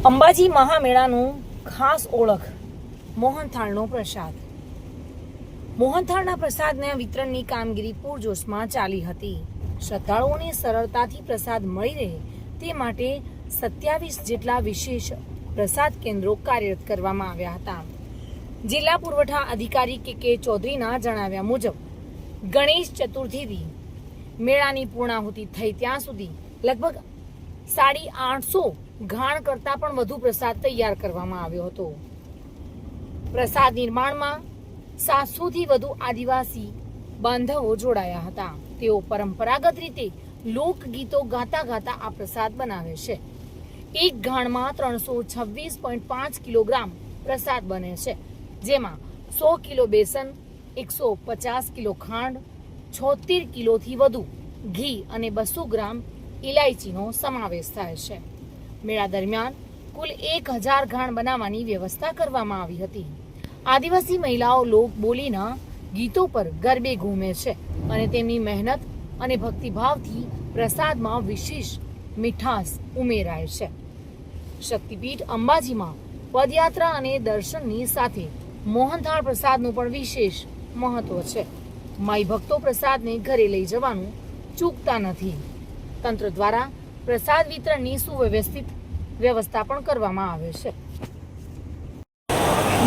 અંબાજી મહામેળાનું ખાસ ઓળખ, મોહનથાળનો પ્રસાદ. મોહનથાળના પ્રસાદના વિતરણની કામગીરી પૂરજોશમાં ચાલી હતી. શ્રદ્ધાળુઓને સરળતાથી પ્રસાદ મળી રહે તે માટે સત્યાવીસ જેટલા વિશેષ પ્રસાદ કેન્દ્રો કાર્યરત કરવામાં આવ્યા હતા. જિલ્લા પુરવઠા અધિકારી કે કે ચૌધરીના જણાવ્યા મુજબ, ગણેશ ચતુર્થીથી મેળાની પૂર્ણાહુતિ થઈ ત્યાં સુધી લગભગ સાડી આઠસો ઘાણ કરતાં પણ વધુ પ્રસાદ તૈયાર કરવામાં આવ્યો હતો. પ્રસાદ નિર્માણમાં સાતસોથી વધુ આદિવાસી બાંધવો જોડાયા હતા. તેઓ પરંપરાગત રીતે લોકગીતો ગાતા ગાતા આ પ્રસાદ બનાવે છે. એક ઘાણમાં ત્રણસો છવ્વીસ પોઈન્ટ પાંચ કિલોગ્રામ પ્રસાદ બને છે, જેમાં સો કિલો બેસન, એકસો પચાસ કિલો ખાંડ, છોતેર કિલોથી વધુ ઘી અને બસો ગ્રામ ઇલાયચીનો સમાવેશ થાય છે. મેળા દરમિયાન કુલ એક હજાર ઘાણ બનાવવાની વ્યવસ્થા કરવામાં આવી હતી. આદિવાસી મહિલાઓ લોક બોલીના ગીતો પર ગરબે ઘૂમે છે અને તેમની મહેનત અને ભક્તિભાવથી પ્રસાદમાં વિશેષ મીઠાશ ઉમેરાય છે. શક્તિપીઠ અંબાજીમાં પદયાત્રા અને દર્શનની સાથે મોહનથાળ પ્રસાદનું પણ વિશેષ મહત્વ છે. માઈ ભક્તો પ્રસાદને ઘરે લઈ જવાનું ચૂકતા નથી. તંત્ર દ્વારા પ્રસાદ વિતરણની સુવ્યવસ્થિત વ્યવસ્થા પણ કરવામાં આવે છે.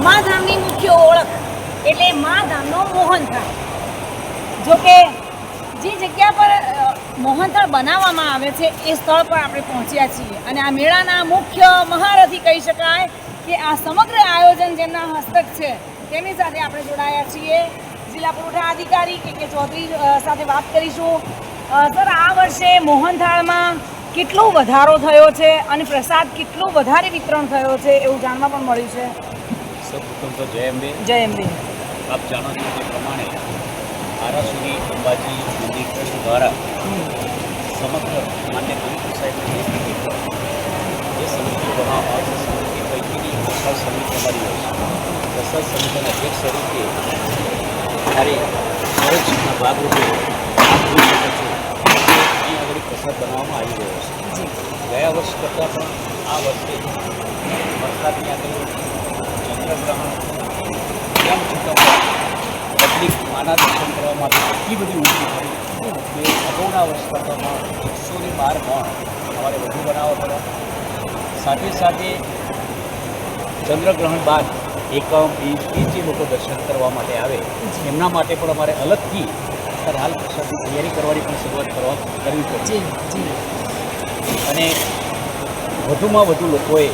મા ધામની મુખ્ય ઓળખ એટલે મા ધામનો મોહનથાળ. જો કે જે જગ્યા પર મોહનથાળ બનાવવામાં આવે છે એ સ્થળ પર આપણે પહોંચ્યા છીએ. અને આ મેળાના મુખ્ય મહારથી કહી શકાય કે આ સમગ્ર આયોજન જેમના હસ્તક છે તેમની સાથે આપણે જોડાયા છીએ. જિલ્લા પુરવઠા અધિકારી કે કે ચૌધરી સાથે વાત કરીશું. સર આ વર્ષે મોહનથાળમાં કેટલો વધારો થયો છે અને પ્રસાદ કેટલો વધારે વિતરણ થયો છે એવું જાણવા પણ મળ્યું છે? સૌપ્રથમ તો જય અંબે. જય અંબે. આપ જાણો છો તે પ્રમાણે આરાસુરી અંબાજી મંદિર ટ્રસ્ટ દ્વારા સમગ્ર માન્ય કલેક્ટર સાહેબની જે સમિતિ બનાવવામાં આવે છે સમિતિ પૈકીની પ્રસાદ સમિતિ અમારી હોય છે. પ્રસાદ સમિતિના અધ્યક્ષ તરીકે મારી ફરજના ભાગરૂપે આપ જોઈ શકો છો કે અહીં આગળ પ્રસાદ બનાવવામાં આવી રહ્યો છે જી ગયા વર્ષ કરતાં પણ આ વર્ષે વરસાદની આગળ ચંદ્રગ્રહણ તેમ છતાં પણ પબ્લિક માના દર્શન કરવા માટે એટલી બધી ઊંચી પડી કે અગાઉના વર્ષ કરતામાં એકસોની એકસો ને બાર મણ અમારે વધુ બનાવવા પડ્યા સાથે સાથે ચંદ્રગ્રહણ બાદ એકમ બીજ જે લોકો દર્શન કરવા માટે આવે એમના માટે પણ અમારે અલગથી અત્યારે હાલ પ્રસાદની તૈયારી કરવાની પણ શરૂઆત કરવા કરવી પડશે અને વધુમાં વધુ લોકોએ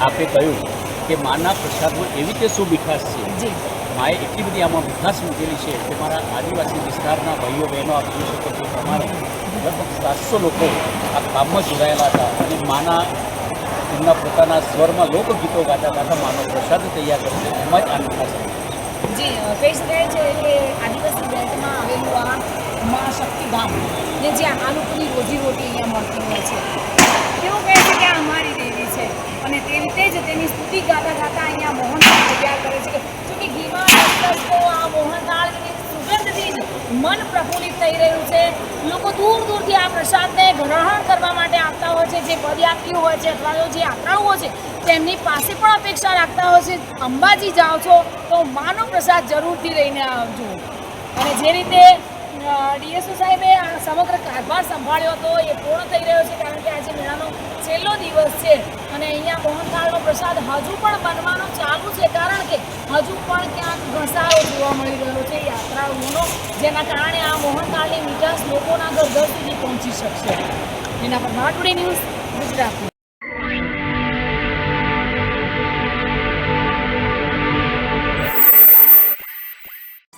આપે કહ્યું કે માના પ્રસાદમાં એવી રીતે શું મીઠાશ છે? માએ એટલી બધી આમાં મીઠાશ મૂકેલી છે કે મારા આદિવાસી વિસ્તારના ભાઈઓ, બહેનો, આપ જોઈ શકો છો તમારે લગભગ સાતસો લોકો આ કામમાં જોડાયેલા હતા અને માના એમના પોતાના સ્વરમાં લોકગીતો ગાતા ગાતા માનો પ્રસાદ તૈયાર કરે છે એમાં જ આ મીઠાશ. જી કહી શકાય છે કે જ્યાં આ લોકોની રોજીરોટી અહીંયા મળતી હોય છે તેઓ કે અમારી દેવી છે અને તે રીતે જ તેની સ્તુતિ ગાતા ગાતા અહીંયા મોહનથાળ તૈયાર કરે છે જો કે ઘીમાં રસરસતો આ મોહનથાળની સુગંધથી જ મન પ્રફુલ્લિત થઈ રહ્યું છે. લોકો દૂર દૂરથી આ પ્રસાદને ગ્રહણ કરવા માટે આવતા હોય છે. જે પદયાત્રીઓ હોય છે અથવા તો જે યાત્રાઓ છે, તેમની પાસે પણ અપેક્ષા રાખતા હોય છે. અંબાજી જાઓ છો તો માનો પ્રસાદ જરૂરથી લઈને આવજો. અને જે રીતે ડીએસઓ સાહેબે આ સમગ્ર કારભાર સંભાળ્યો હતો, એ પૂર્ણ થઈ રહ્યો છે કારણ કે આજે મેળાનો છેલ્લો દિવસ છે. અને અહીંયા મોહનથાળનો પ્રસાદ હજુ પણ બનવાનો ચાલુ છે, કારણ કે હજુ પણ ક્યાંક ઘસારો જોવા મળી રહ્યો છે યાત્રાળુઓનો, જેના કારણે આ મોહનથાળની મીઠાશ લોકોના ઘર ઘર સુધી પહોંચી શકશે. એના પર નાટુડી ન્યૂઝ ગુજરાતી.